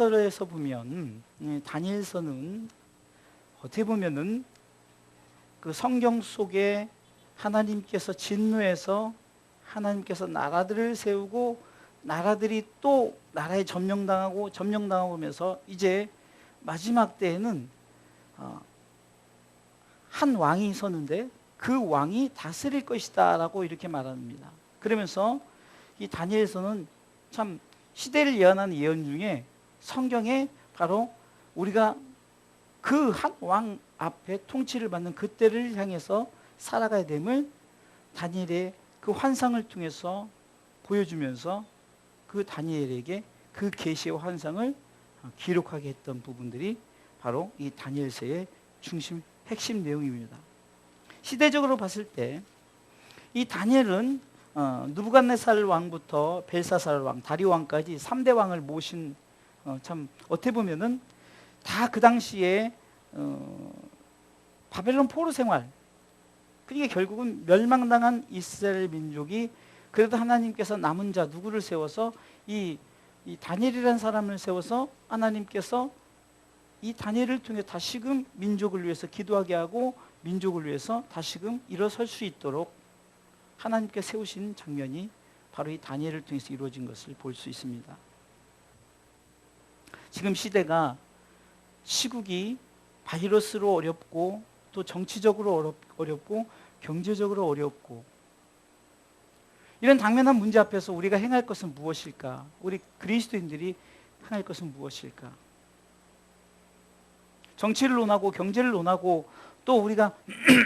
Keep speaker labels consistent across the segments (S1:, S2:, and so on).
S1: 다니엘서에서 보면 예, 다니엘서는 어떻게 보면은 그 성경 속에 하나님께서 진노해서 하나님께서 나라들을 세우고 나라들이 또 나라에 점령당하고 점령당하고 면서 이제 마지막 때에는 어, 한 왕이 있었는데 그 왕이 다스릴 것이다라고 이렇게 말합니다. 그러면서 이 다니엘서는 참 시대를 예언하는 예언 중에 성경에 바로 우리가 그 한 왕 앞에 통치를 받는 그때를 향해서 살아가야 됨을 다니엘의 그 환상을 통해서 보여주면서 그 다니엘에게 그 계시의 환상을 기록하게 했던 부분들이 바로 이 다니엘서의 중심 핵심 내용입니다. 시대적으로 봤을 때 이 다니엘은 어, 누부갓네살 왕부터 벨사살 왕, 다리 왕까지 3대 왕을 모신 어, 참 어떻게 보면은 다 그 당시에 어, 바벨론 포로 생활 그러니까 결국은 멸망당한 이스라엘 민족이 그래도 하나님께서 남은 자 누구를 세워서 이, 이 다니엘이라는 사람을 세워서 하나님께서 이 다니엘을 통해 다시금 민족을 위해서 기도하게 하고 민족을 위해서 다시금 일어설 수 있도록 하나님께 세우신 장면이 바로 이 다니엘을 통해서 이루어진 것을 볼 수 있습니다. 지금 시대가 시국이 바이러스로 어렵고 또 정치적으로 어렵, 어렵고 경제적으로 어렵고 이런 당면한 문제 앞에서 우리가 행할 것은 무엇일까? 우리 그리스도인들이 행할 것은 무엇일까? 정치를 논하고 경제를 논하고 또 우리가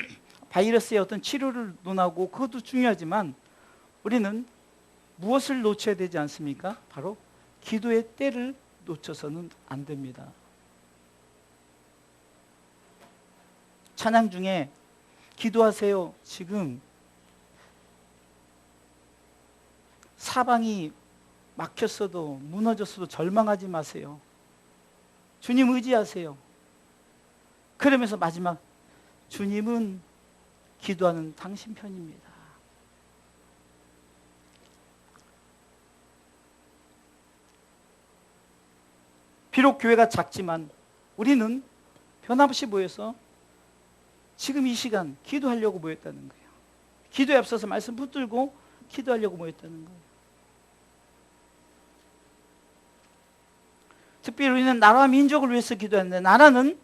S1: 바이러스의 어떤 치료를 논하고 그것도 중요하지만 우리는 무엇을 놓쳐야 되지 않습니까? 바로 기도의 때를 놓쳐서는 안 됩니다. 찬양 중에 기도하세요. 지금 사방이 막혔어도 무너졌어도 절망하지 마세요. 주님 의지하세요. 그러면서 마지막 주님은 기도하는 당신 편입니다. 비록 교회가 작지만 우리는 변함없이 모여서 지금 이 시간 기도하려고 모였다는 거예요. 기도에 앞서서 말씀 붙들고 기도하려고 모였다는 거예요. 특별히 우리는 나라와 민족을 위해서 기도하는데 나라는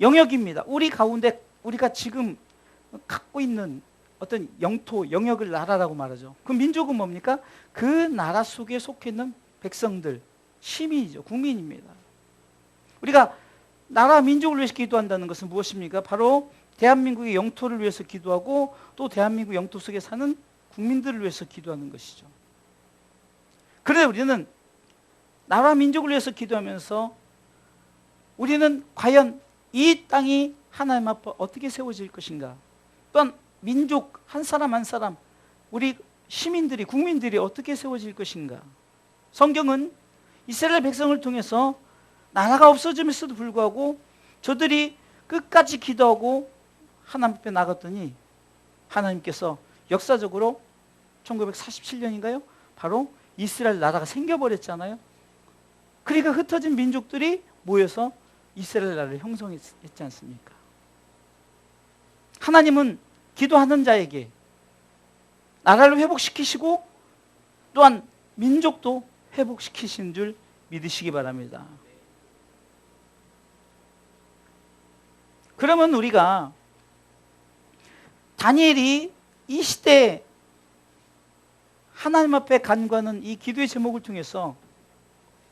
S1: 영역입니다. 우리 가운데 우리가 지금 갖고 있는 어떤 영토, 영역을 나라라고 말하죠. 그 민족은 뭡니까? 그 나라 속에 속해 있는 백성들, 시민이죠. 국민입니다. 우리가 나라 민족을 위해서 기도한다는 것은 무엇입니까? 바로 대한민국의 영토를 위해서 기도하고 또 대한민국 영토 속에 사는 국민들을 위해서 기도하는 것이죠. 그런데 우리는 나라 민족을 위해서 기도하면서 우리는 과연 이 땅이 하나님 앞에 어떻게 세워질 것인가? 또한 민족 한 사람 한 사람 우리 시민들이 국민들이 어떻게 세워질 것인가? 성경은 이스라엘 백성을 통해서 나라가 없어짐에도 불구하고 저들이 끝까지 기도하고 하나님 앞에 나갔더니 하나님께서 역사적으로 1947년인가요? 바로 이스라엘 나라가 생겨버렸잖아요. 그러니까 흩어진 민족들이 모여서 이스라엘 나라를 형성했지 않습니까? 하나님은 기도하는 자에게 나라를 회복시키시고 또한 민족도 회복시키신 줄 믿으시기 바랍니다. 그러면 우리가 다니엘이 이 시대에 하나님 앞에 간구하는 이 기도의 제목을 통해서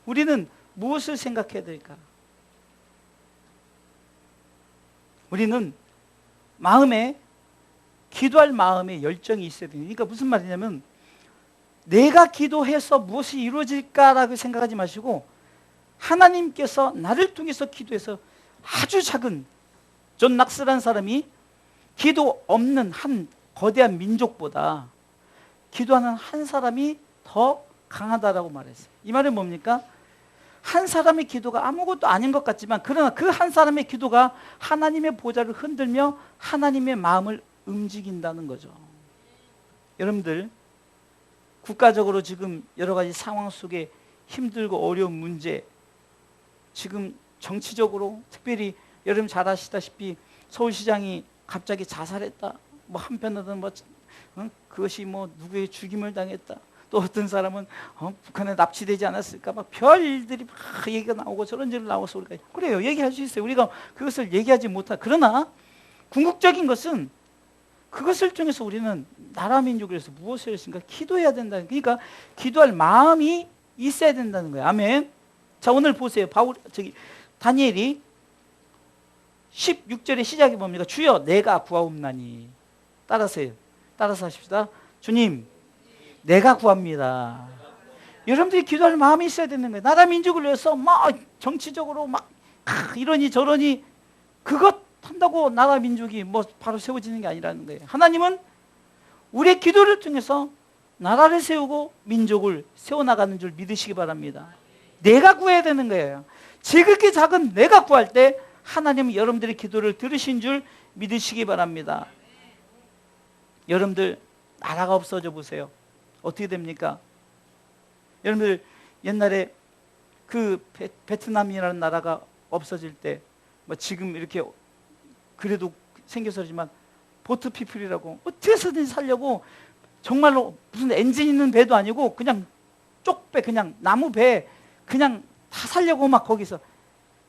S1: 우리는 무엇을 생각해야 될까? 우리는 마음에 기도할 마음에 열정이 있어야 됩니다. 그러니까 무슨 말이냐면 내가 기도해서 무엇이 이루어질까라고 생각하지 마시고 하나님께서 나를 통해서 기도해서 아주 작은 존 낙스라는 사람이 기도 없는 한 거대한 민족보다 기도하는 한 사람이 더 강하다라고 말했어요. 이 말은 뭡니까? 한 사람의 기도가 아무것도 아닌 것 같지만 그러나 그 한 사람의 기도가 하나님의 보좌를 흔들며 하나님의 마음을 움직인다는 거죠. 여러분들 국가적으로 지금 여러 가지 상황 속에 힘들고 어려운 문제 지금 정치적으로 특별히 여러분 잘 아시다시피 서울시장이 갑자기 자살했다. 뭐 한편으로는 뭐 어? 그것이 뭐 누구의 죽임을 당했다. 또 어떤 사람은 어? 북한에 납치되지 않았을까 막 별들이 막 얘기가 나오고 저런 일 나와서 우리가 그래요 얘기할 수 있어요 우리가 그것을 얘기하지 못하 그러나 궁극적인 것은 그것을 통해서 우리는 나라 민족을 위해서 무엇을 했습니까 기도해야 된다는 그러니까 기도할 마음이 있어야 된다는 거예요 아멘 자 오늘 보세요 바울 저기 다니엘이 16절의 시작이 뭡니까 주여 내가 구하옵나니 따라서요 따라서 하십시다 주님 내가 구합니다. 여러분들이 기도할 마음이 있어야 되는 거예요. 나라 민족을 위해서 막 정치적으로 막 아, 이러니 저러니 그것 한다고 나라 민족이 뭐 바로 세워지는 게 아니라는 거예요. 하나님은 우리의 기도를 통해서 나라를 세우고 민족을 세워나가는 줄 믿으시기 바랍니다. 내가 구해야 되는 거예요. 지극히 작은 내가 구할 때 하나님은 여러분들의 기도를 들으신 줄 믿으시기 바랍니다. 여러분들 나라가 없어져 보세요. 어떻게 됩니까? 여러분들 옛날에 그 베, 베트남이라는 나라가 없어질 때 뭐 지금 이렇게 그래도 생겨서지만 보트 피플이라고 어떻게 해서든 살려고 정말로 무슨 엔진 있는 배도 아니고 그냥 쪽배 그냥 나무 배 그냥 다 살려고 막 거기서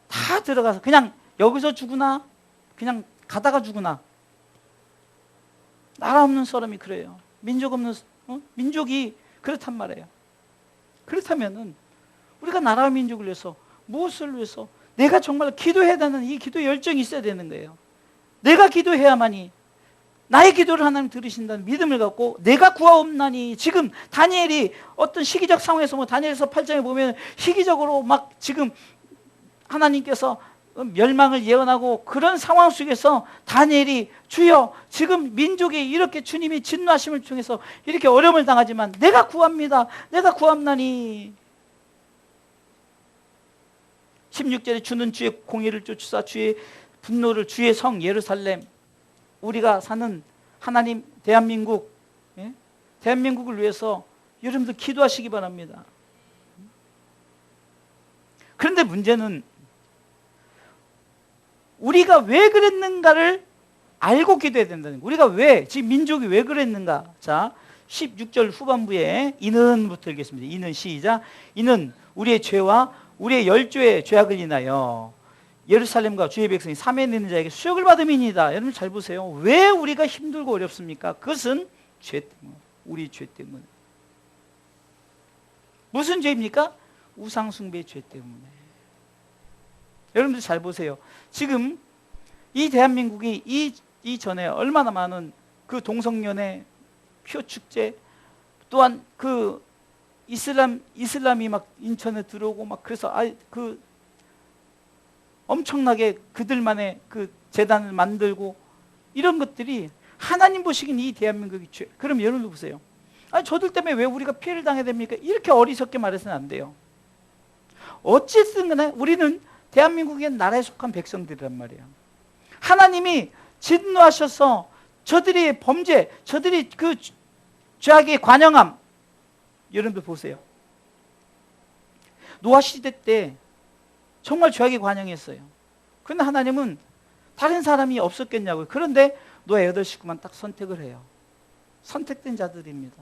S1: 다 들어가서 그냥 여기서 죽으나 그냥 가다가 죽으나 나라 없는 사람이 그래요. 민족 없는 어? 민족이 그렇단 말이에요. 그렇다면은 우리가 나라 민족을 위해서 무엇을 위해서 내가 정말 기도해야 되는 이 기도 열정이 있어야 되는 거예요. 내가 기도해야만이 나의 기도를 하나님 들으신다는 믿음을 갖고 내가 구하옵나니 지금 다니엘이 어떤 시기적 상황에서 뭐 다니엘서 8장에 보면 시기적으로 막 지금 하나님께서 멸망을 예언하고 그런 상황 속에서 다니엘이 주여 지금 민족이 이렇게 주님이 진노하심을 통해서 이렇게 어려움을 당하지만 내가 구합니다. 내가 구합나니 16절에 주는 주의 공의를 쫓으사 주의 분노를 주의 성 예루살렘 우리가 사는 하나님 대한민국 예? 대한민국을 위해서 여러분들 기도하시기 바랍니다. 그런데 문제는 우리가 왜 그랬는가를 알고 기도해야 된다는 거예요. 우리가 왜, 지금 민족이 왜 그랬는가. 자, 16절 후반부에 이는부터 읽겠습니다. 이는 시작. 이는 우리의 죄와 우리의 열조의 죄악을 인하여 예루살렘과 주의 백성이 있는 자에게 수욕을 받음이니다. 여러분 잘 보세요. 왜 우리가 힘들고 어렵습니까? 그것은 죄 때문. 우리 죄 때문. 무슨 죄입니까? 우상숭배 죄 때문에. 여러분들 잘 보세요. 지금 이 대한민국이 이, 이 전에 얼마나 많은 그 동성연애, 표 축제, 또한 그 이슬람 이슬람이 막 인천에 들어오고 막 그래서 아 그 엄청나게 그들만의 그 재단을 만들고 이런 것들이 하나님 보시기엔 이 대한민국이 죄. 그럼 여러분 보세요. 아 저들 때문에 왜 우리가 피해를 당해야 됩니까? 이렇게 어리석게 말해서는 안 돼요. 어쨌든 간에 우리는 대한민국의 나라에 속한 백성들이란 말이에요. 하나님이 진노하셔서 저들이 범죄, 저들이 그 죄악의 관영함. 여러분들 보세요. 노아 시대 때 정말 죄악의 관영했어요. 그런데 하나님은 다른 사람이 없었겠냐고요. 그런데 노아 여덟 식구만 딱 선택을 해요. 선택된 자들입니다.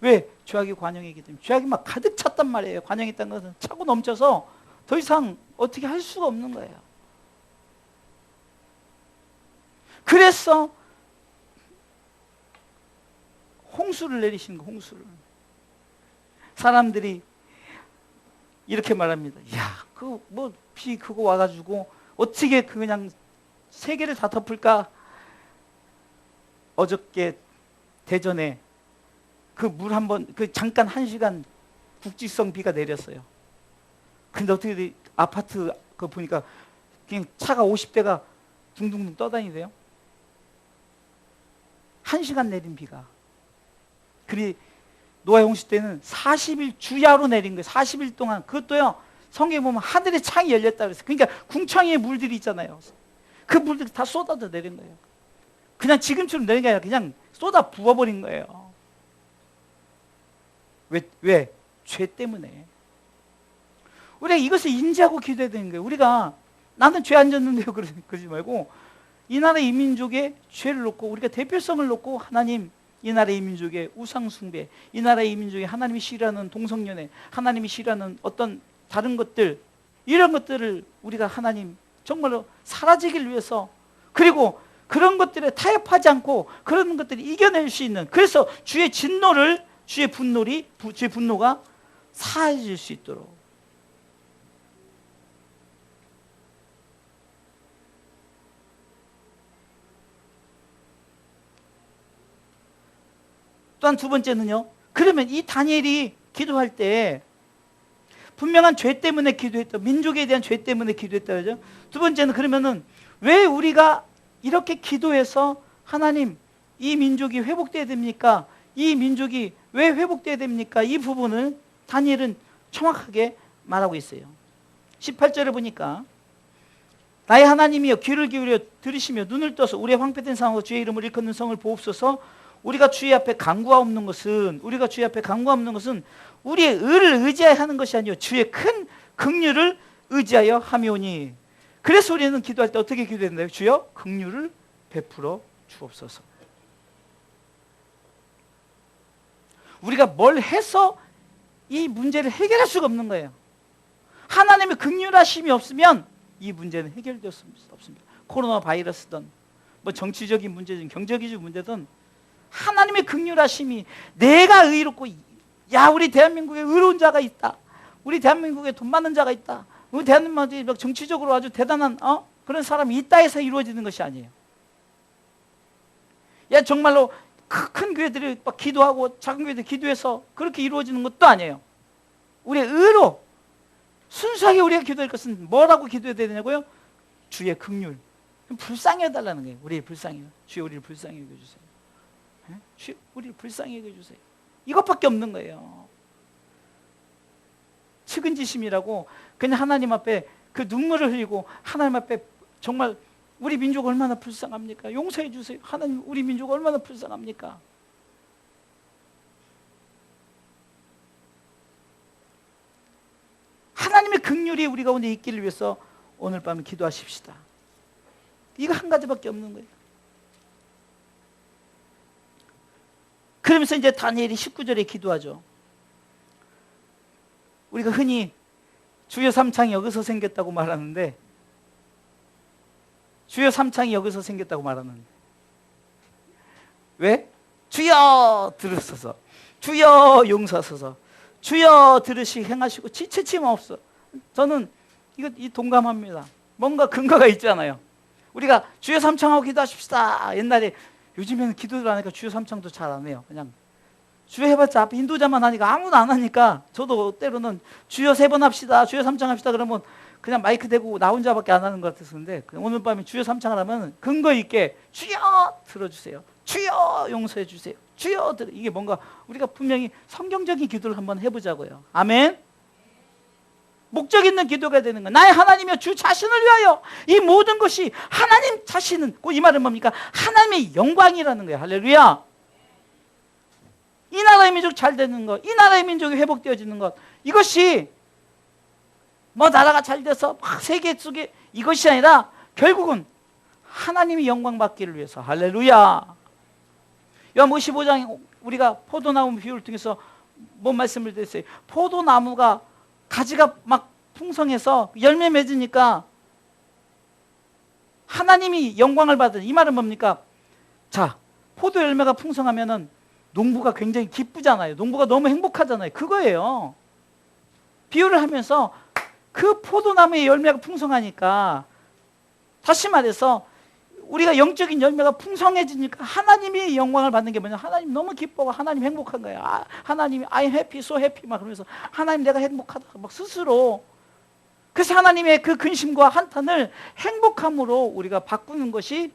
S1: 왜? 죄악이 관영이기 때문에. 죄악이 막 가득 찼단 말이에요. 관영했다는 것은 차고 넘쳐서 더 이상 어떻게 할 수가 없는 거예요. 그래서 홍수를 내리신 거, 홍수를. 사람들이 이렇게 말합니다. 야, 그 뭐 비 그거 와 가지고 어떻게 그냥 세계를 다 덮을까? 어저께 대전에 그 물 한번 그 잠깐 한 시간 국지성 비가 내렸어요. 근데 어떻게 아파트 그 보니까 그냥 차가 50대가 둥둥둥 떠다니대요. 한 시간 내린 비가. 그리 노아 홍수 때는 40일 주야로 내린 거예요. 40일 동안. 그것도요. 성경에 보면 하늘의 창이 열렸다 그랬어요. 그러니까 궁창에 물들이 있잖아요. 그 물들이 다 쏟아져 내린 거예요. 그냥 지금처럼 내린 게 아니라 그냥 쏟아 부어버린 거예요. 왜? 왜? 죄 때문에. 우리가 이것을 인지하고 기도해야 되는 거예요. 우리가 나는 죄 안 졌는데요. 그러지, 말고 이 나라 이 민족의 죄를 놓고 우리가 대표성을 놓고 하나님 이 나라 이 민족의 우상 숭배, 이 나라 이 민족의 하나님이 싫어하는 동성연애, 하나님이 싫어하는 어떤 다른 것들 이런 것들을 우리가 하나님 정말로 사라지길 위해서 그리고 그런 것들에 타협하지 않고 그런 것들을 이겨낼 수 있는 그래서 주의 진노를 주의 분노리 주의 분노가 사해질 수 있도록 또한 두 번째는요. 그러면 이 다니엘이 기도할 때 분명한 죄 때문에 기도했다. 민족에 대한 죄 때문에 기도했다. 그죠? 두 번째는 그러면은 왜 우리가 이렇게 기도해서 하나님 이 민족이 회복돼야 됩니까? 이 민족이 왜 회복돼야 됩니까? 이 부분을 다니엘은 정확하게 말하고 있어요. 18절을 보니까 나의 하나님이여 귀를 기울여 들으시며 눈을 떠서 우리의 황폐된 상황과 주의 이름을 일컫는 성을 보옵소서 우리가 주의 앞에 강구하옵는 것은 우리가 주의 앞에 강구하옵는 것은 우리의 의를 의지하여 하는 것이 아니요 주의 큰 긍휼을 의지하여 하며오니 그래서 우리는 기도할 때 어떻게 기도했나요? 주여 긍휼을 베풀어 주옵소서. 우리가 뭘 해서 이 문제를 해결할 수가 없는 거예요. 하나님의 긍휼하심이 없으면 이 문제는 해결될 수 없습니다. 코로나 바이러스든 뭐 정치적인 문제든 경제적인 문제든 하나님의 극률하심이 내가 의롭고 야 우리 대한민국에 의로운 자가 있다. 우리 대한민국에 돈 많은 자가 있다. 우리 대한민국에 정치적으로 아주 대단한 어? 그런 사람이 있다 해서 이루어지는 것이 아니에요. 야 정말로 큰 교회들이 막 기도하고 작은 교회들 기도해서 그렇게 이루어지는 것도 아니에요. 우리의 의로 순수하게 우리가 기도할 것은 뭐라고 기도해야 되냐고요? 주의 극률. 불쌍히 해달라는 거예요. 우리 불쌍히. 주여 우리를 불쌍히 해주세요. 우리를 불쌍히 해주세요. 이것밖에 없는 거예요. 측은지심이라고 그냥 하나님 앞에 그 눈물을 흘리고 하나님 앞에 정말 우리 민족 얼마나 불쌍합니까? 용서해 주세요. 하나님 우리 민족 얼마나 불쌍합니까? 하나님의 극률이 우리 가운데 있기를 위해서 오늘 밤에 기도하십시다. 이거 한 가지밖에 없는 거예요. 그러면서 이제 다니엘이 19절에 기도하죠. 우리가 흔히 주여 삼창이 여기서 생겼다고 말하는데 주여 삼창이 여기서 생겼다고 말하는데. 왜? 주여 들으소서. 주여 용서하소서. 주여 들으시 행하시고 지체침 없어. 저는 이거 이 동감합니다. 뭔가 근거가 있잖아요. 우리가 주여 삼창하고 기도하십시다. 옛날에 요즘에는 기도를 하니까 주여 삼창도 잘 안 해요. 그냥 주여 해봤자 앞에 인도자만 하니까 아무도 안 하니까 저도 때로는 주여 세 번 합시다. 주여 삼창 합시다. 그러면 그냥 마이크 대고 나 혼자밖에 안 하는 것 같았는데 오늘 밤에 주여 삼창을 하면 근거 있게 주여 들어주세요. 주여 용서해 주세요. 주여 이게 뭔가 우리가 분명히 성경적인 기도를 한번 해보자고요. 아멘. 목적 있는 기도가 되는 거. 나의 하나님이여 주 자신을 위하여 이 모든 것이 하나님 자신은 이 말은 뭡니까? 하나님의 영광이라는 거예요. 할렐루야. 이 나라의 민족 잘 되는 것, 이 나라의 민족이 회복되어지는 것, 이것이 뭐 나라가 잘 돼서 막 세계 속에 이것이 아니라 결국은 하나님이 영광 받기를 위해서 할렐루야. 요한 55장 우리가 포도나무 비유를 통해서 뭔 말씀을 드렸어요. 포도나무가 가지가 막 풍성해서 열매 맺으니까 하나님이 영광을 받은 이 말은 뭡니까? 자, 포도 열매가 풍성하면은 농부가 굉장히 기쁘잖아요. 농부가 너무 행복하잖아요. 그거예요. 비유를 하면서 그 포도나무의 열매가 풍성하니까 다시 말해서 우리가 영적인 열매가 풍성해지니까 하나님이 영광을 받는 게 뭐냐? 하나님 너무 기뻐고 하나님 행복한 거야. 아, 하나님이 I'm happy, so happy 막 그러면서 하나님 내가 행복하다 막 스스로 그래서 하나님의 그 근심과 한탄을 행복함으로 우리가 바꾸는 것이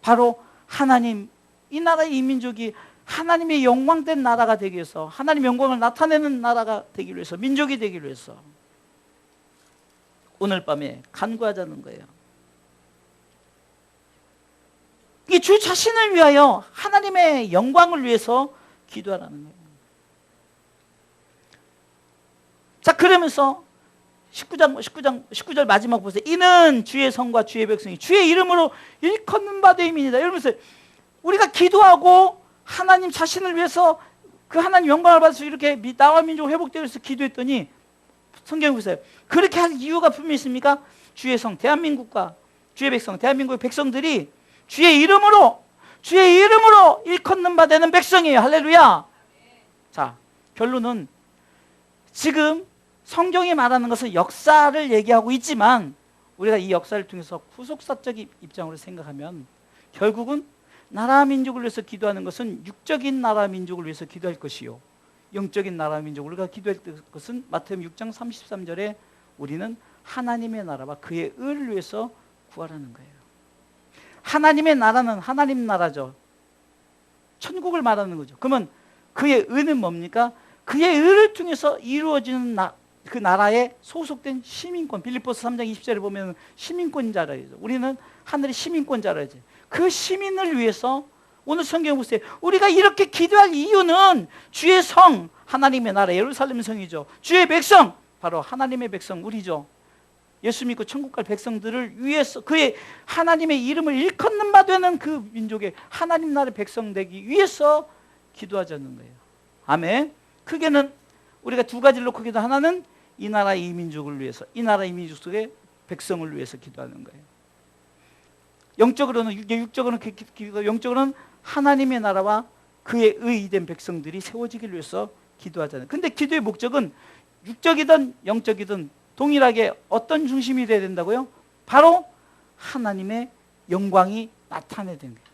S1: 바로 하나님 이 나라의 이민족이 하나님의 영광된 나라가 되기 위해서 하나님의 영광을 나타내는 나라가 되기 위해서 민족이 되기 위해서 오늘 밤에 간구하자는 거예요. 이 주 자신을 위하여 하나님의 영광을 위해서 기도하라는 거예요. 자, 그러면서 19장 19장 19절 마지막 보세요. 이는 주의 성과 주의 백성이 주의 이름으로 일컫는 바 되임이니라. 이러면서 우리가 기도하고 하나님 자신을 위해서 그 하나님 영광을 받아서 이렇게 미- 나와 민족 회복되기 위해서 기도했더니 성경 보세요. 그렇게 할 이유가 분명히 있습니까? 주의 성 대한민국과 주의 백성 대한민국의 백성들이 주의 이름으로 주의 이름으로 일컫는 바 되는 백성이에요. 할렐루야. 자, 결론은 지금 성경이 말하는 것은 역사를 얘기하고 있지만 우리가 이 역사를 통해서 후속사적 입장으로 생각하면 결국은 나라 민족을 위해서 기도하는 것은 육적인 나라 민족을 위해서 기도할 것이요 영적인 나라 민족을 우리가 기도할 것은 마태복음 6장 33절에 우리는 하나님의 나라와 그의 의를 위해서 구하라는 거예요. 하나님의 나라는 하나님 나라죠. 천국을 말하는 거죠. 그러면 그의 의는 뭡니까? 그의 의를 통해서 이루어지는 나, 그 나라에 소속된 시민권. 빌립보스 3장 20절에 보면 시민권자라죠. 우리는 하늘의 시민권자라지. 그 시민을 위해서 오늘 성경 보세요. 우리가 이렇게 기도할 이유는 주의 성, 하나님의 나라, 예루살렘 성이죠. 주의 백성, 바로 하나님의 백성, 우리죠. 예수 믿고 천국 갈 백성들을 위해서 그의 하나님의 이름을 일컫는 바 되는 그 민족의 하나님 나라의 백성 되기 위해서 기도하자는 거예요. 아멘. 크게는 우리가 두 가지를 놓고 기도 하나는 이 나라 이 민족을 위해서 이 나라 이 민족 속의 백성을 위해서 기도하는 거예요. 영적으로는 육- 육적으로는 영적으로는 하나님의 나라와 그의 의된 백성들이 세워지기를 위해서 기도하잖아요. 근데 기도의 목적은 육적이든 영적이든 동일하게 어떤 중심이 돼야 된다고요? 바로 하나님의 영광이 나타내야 되는 거예요.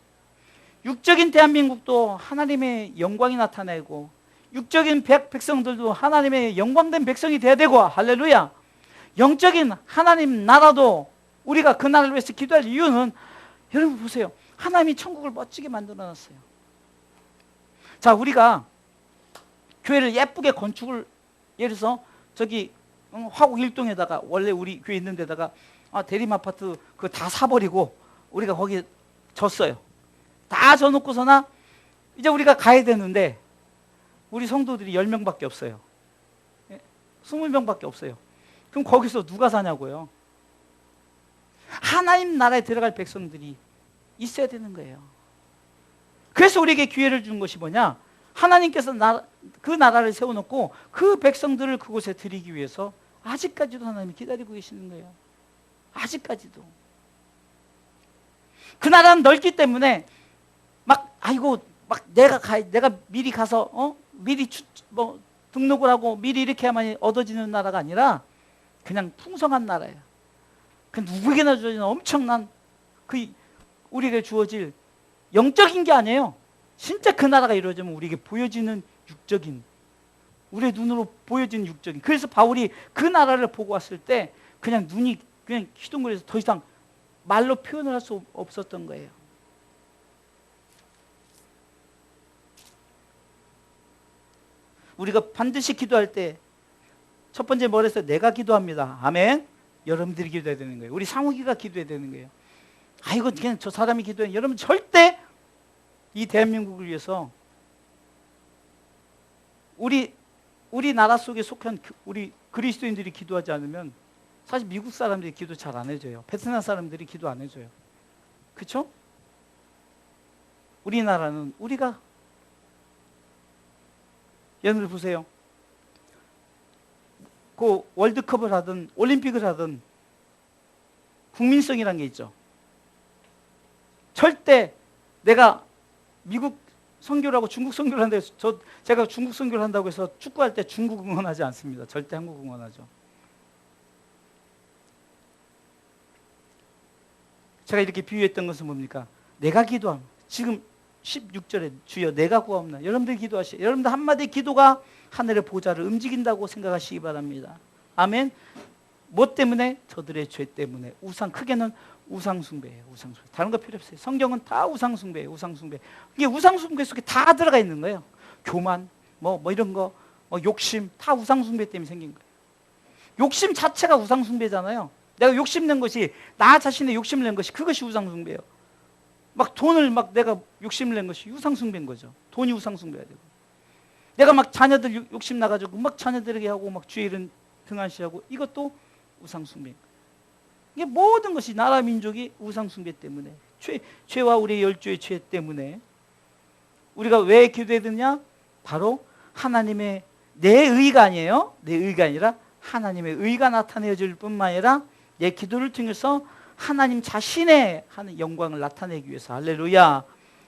S1: 육적인 대한민국도 하나님의 영광이 나타내고 육적인 백, 백성들도 하나님의 영광된 백성이 돼야 되고 할렐루야. 영적인 하나님 나라도 우리가 그 나라를 위해서 기도할 이유는 여러분 보세요. 하나님이 천국을 멋지게 만들어 놨어요. 자, 우리가 교회를 예쁘게 건축을 예를 들어서 저기 응, 화곡 일동에다가 원래 우리 교회 있는 데다가 아, 대림 아파트 그거 다 사버리고 우리가 거기 졌어요. 다 져놓고서나 이제 우리가 가야 되는데 우리 성도들이 10명밖에 없어요. 예? 20명밖에 없어요. 그럼 거기서 누가 사냐고요? 하나님 나라에 들어갈 백성들이 있어야 되는 거예요. 그래서 우리에게 기회를 준 것이 뭐냐? 하나님께서 나, 그 나라를 세워놓고 그 백성들을 그곳에 드리기 위해서 아직까지도 하나님이 기다리고 계시는 거예요. 아직까지도. 그 나라는 넓기 때문에 막 아이고 막 내가 가 내가 미리 가서 어 미리 추, 뭐 등록을 하고 미리 이렇게 하면 얻어지는 나라가 아니라 그냥 풍성한 나라예요. 그 누구에게나 주어지는 엄청난 그 우리에게 주어질 영적인 게 아니에요. 진짜 그 나라가 이루어지면 우리에게 보여지는 육적인 우리의 눈으로 보여지는 육적인 그래서 바울이 그 나라를 보고 왔을 때 그냥 눈이 그냥 희둥거려서 더 이상 말로 표현을 할 수 없었던 거예요. 우리가 반드시 기도할 때 첫 번째 뭘 했어요? 내가 기도합니다. 아멘. 여러분들이 기도해야 되는 거예요. 우리 상욱이가 기도해야 되는 거예요. 아이고 그냥 저 사람이 기도해. 여러분 절대 이 대한민국을 위해서 우리 우리 나라 속에 속한 그- 우리 그리스도인들이 기도하지 않으면 사실 미국 사람들이 기도 잘 안 해줘요. 베트남 사람들이 기도 안 해줘요. 그렇죠? 우리나라는 우리가 여러분 보세요. 그 월드컵을 하든 올림픽을 하든 국민성이란 게 있죠. 절대 내가 미국 선교라고 중국 선교를 해서 저 제가 중국 선교를 한다고 해서 축구할 때 중국 응원하지 않습니다. 절대 한국 응원하죠. 제가 이렇게 비유했던 것은 뭡니까? 내가 기도함. 지금 16절에 주여 내가 구하옵나. 여러분들 기도하시. 여러분들 한마디 기도가 하늘의 보좌를 움직인다고 생각하시기 바랍니다. 아멘. 뭐 때문에? 저들의 죄 때문에. 우상 크게는 우상 숭배예요. 우상 숭배. 다른 거 필요 없어요. 성경은 다 우상 숭배예요. 우상 숭배. 이게 우상 숭배 속에 다 들어가 있는 거예요. 교만, 뭐, 뭐 이런 거, 뭐 욕심 다 우상 숭배 때문에 생긴 거예요. 욕심 자체가 우상 숭배잖아요. 내가 욕심낸 것이 나 자신의 욕심을 낸 것이 그것이 우상 숭배예요. 막 돈을 막 내가 욕심을 낸 것이 우상 숭배인 거죠. 돈이 우상 숭배가 되고. 내가 막 자녀들 욕- 욕심 나가지고 막 자녀들에게 하고 막 주의 이름 등한시하고 이것도 우상 숭배. 이게 모든 것이 나라 민족이 우상 숭배 때문에 죄, 죄와 우리의 열조의 죄 때문에 우리가 왜 기도해야 되냐? 바로 하나님의 내 의가 아니에요. 내 의가 아니라 하나님의 의가 나타내질 뿐만 아니라 내 기도를 통해서 하나님 자신의 하는 영광을 나타내기 위해서 할렐루야.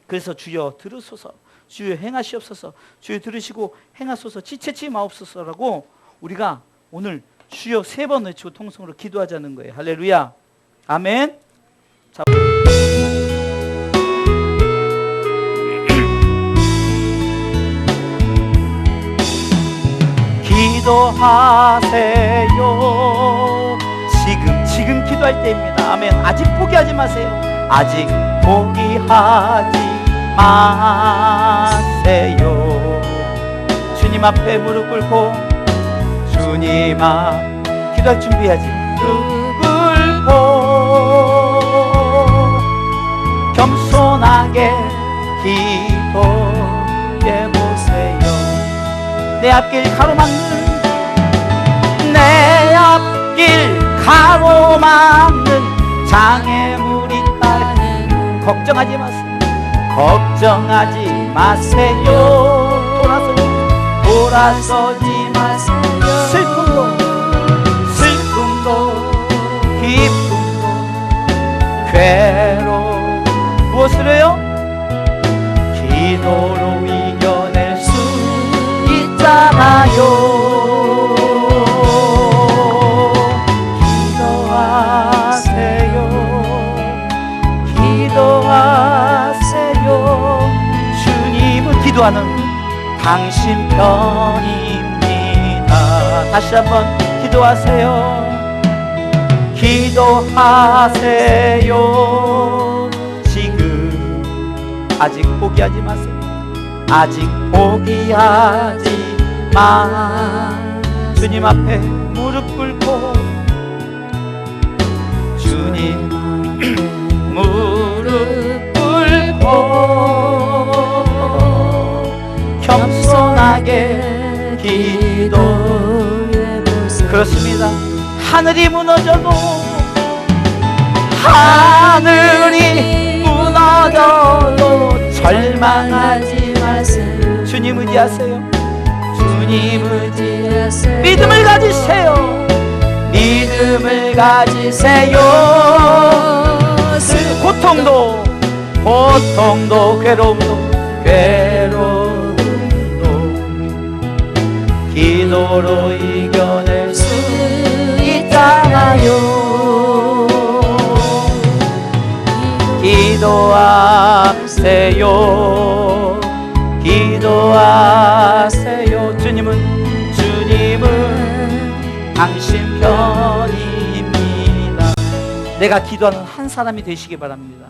S1: 그래서 주여 들으소서. 주여 행하시옵소서. 주여 들으시고 행하소서. 지체치 마옵소서라고 우리가 오늘 주여 세 번 외치고 통성으로 기도하자는 거예요. 할렐루야. 아멘. 자. 기도하세요. 지금 지금 기도할 때입니다. 아멘. 아직 포기하지 마세요. 아직 포기하지 마세요. 주님 앞에 무릎 꿇고 주님 앞 기도할 준비하지. 무릎 꿇고 겸손하게 기도해 보세요. 내 앞길 가로막는 내 앞길 가로막는 장애물이 있다 걱정하지 마세요 걱정하지 마세요 돌아서지 돌아서지 마세요 괴로움 무엇을 해요? 기도로 이겨낼 수 있잖아요. 기도하세요. 기도하세요. 주님은 기도하는 당신 편입니다. 다시 한번 기도하세요. 기도하세요. 지금 아직 포기하지 마세요. 아직 포기하지 마. 주님 앞에 무릎 꿇고 주님 무릎 꿇고 겸손하게 기도 그렇습니다. 하늘이 무너져도 하늘이 무너져도 절망하지 마세요. 주님 의지하세요. 주님 의지하세요. 믿음을 가지세요. 믿음을 가지세요. 그 고통도 고통도 괴로움도 괴로움도 기도로 이 기도하세요. 기도하세요. 주님은 주님은 당신 편입니다. 내가 기도하는 한 사람이 되시기 바랍니다.